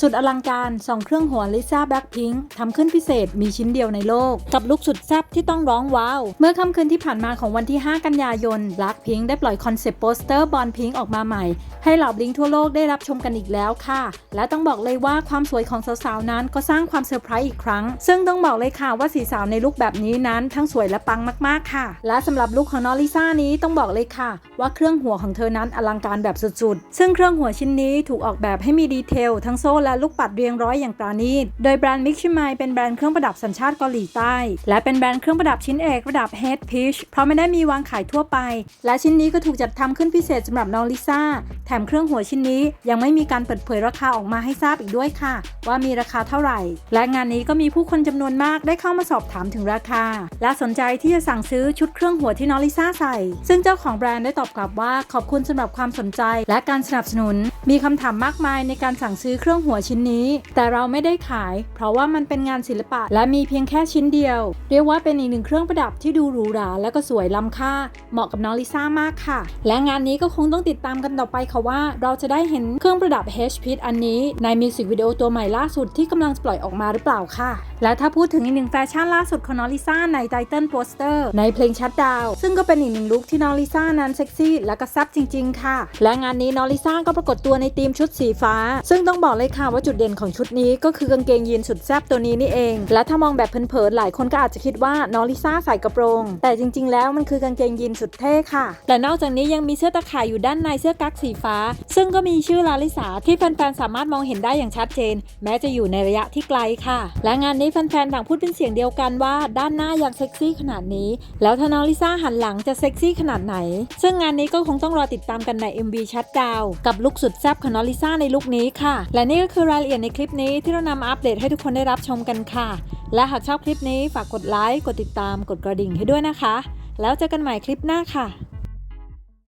สุดอลังการสองเครื่องหัวลิซ่าแบล็คพิงค์ทำขึ้นพิเศษมีชิ้นเดียวในโลก กับลุคสุดแซ่บที่ต้องร้องว้าว เมื่อค่ำคืนที่ผ่านมาของวันที่ 5 กันยายนแบล็คพิงค์ได้ปล่อยคอนเซปต์โปสเตอร์บอลพิงค์ออกมาใหม่ ให้เหล่าบลิงทั่วโลกได้รับชมกันอีกแล้วค่ะ และต้องบอกเลยว่าความสวยของสาวๆนั้นก็สร้างความเซอร์ไพรส์อีกครั้ง ซึ่งต้องบอกเลยค่ะว่าสีสาวในลุคแบบนี้นั้นทั้งสวยและปังมากๆค่ะ และสำหรับลุคของน้องลิซ่านี้ต้องบอกเลยค่ะ ว่าเครื่องหัวของเธอนั้นอลังการแบบสุดๆ ซึ่งเครื่องหัวชิ้นนี้ถูกออกแบบให้มีดีเทลทั้งโซ่และลูกปัดเรียงร้อยอย่างปราณีต โดยแบรนด์มิกชิมายเป็นแบรนด์เครื่องประดับสัญชาติเกาหลีใต้ และเป็นแบรนด์เครื่องประดับชิ้นเอกระดับ Head Piece เพราะไม่ได้มีวางขายทั่วไป และชิ้นนี้ก็ถูกจัดทำขึ้นพิเศษสำหรับน้องลิซ่า แถมเครื่องหัวชิ้นนี้ยังไม่มีการเปิดเผยราคาออกมาให้ทราบอีกด้วยค่ะ ว่ามีราคาเท่าไหร่ และงานนี้ก็มีผู้คนจำนวนมากได้เข้ามาสอบถามถึงราคา และสนใจที่จะสั่งซื้อชุดเครื่องหัวที่น้องลิซ่าใส่ ซึ่งเจ้าของแบรนด์ได้ตอบกลับว่าขอบคุณสำหรับความสนใจและการสนับสนุน มีคำถามมากมายในการสั่งซื้อเครื่องหัวชิ้นนี้ แต่เราไม่ได้ขาย เพราะว่ามันเป็นงานศิลปะ และมีเพียงแค่ชิ้นเดียว เรียกว่าเป็นอีกหนึ่งเครื่องประดับที่ดูหรูหราและก็สวยล้ำค่า เหมาะกับน้องลิซ่ามากค่ะ และงานนี้ก็คงต้องติดตามกันต่อไปค่ะว่า เราจะได้เห็นเครื่องประดับ H p i t อันนี้ในมิวสิกวิดีโอตัวใหม่ล่าสุดที่กำลังปล่อยออกมาหรือเปล่าค่ะ และถ้าพูดถึงอีกหนึ่งแฟชั่นล่าสุดของน้องลิซ่าในไตเติลโปสเตอร์ในเพลงชัดดาว ซึ่งก็เป็นอีกหนึ่งลุคที่น้องลิซ่านั้นเซ็กซี่และก็แซ่บจริง ๆ ค่ะ และงานนี้น้องลิซ่าก็ปรากฏตัวในธีมชุดสีฟ้า ซึ่งต้องบอกเลยค่ะว่าจุดเด่นของชุดนี้ก็คือกางเกงยีนสุดแซ่บตัวนี้นี่เอง และถ้ามองแบบเผินๆหลายคนก็อาจจะคิดว่าน้องลิซ่าใส่กระโปรง แต่จริง ๆ แล้วมันคือกางเกงยีนสุดเท่ค่ะและนอกจากนี้ยังมีเสื้อตะข่ายอยู่ด้านในเสื้อกั๊กสีฟ้า ซึ่งก็มีชื่อลาลิสาที่แฟนๆสามารถมองเห็นได้อย่างชัดเจน แม้จะอยู่ในระยะที่ไกลค่ะ และงานนี้แฟนๆ ต่างพูดเป็นเสียงเดียวกันว่าด้านหน้ายังเซ็กซี่ขนาดนี้ แล้วถ้าน้องลิซ่าหันหลังจะเซ็กซี่ขนาดไหน ซึ่งงานนี้ก็คงต้องรอติดตามกันใน MV ชัดดาวกับลุคสุดแซ่บของน้องลิซ่าในลุคนี้ค่ะ และนี่ก็คือรายละเอียดในคลิปนี้ที่เรานำอัปเดตให้ทุกคนได้รับชมกันค่ะ และหากชอบคลิปนี้ฝากกดไลค์กดติดตามกดกระดิ่งให้ด้วยนะคะ แล้วเจอกันใหม่คลิปหน้าค่ะ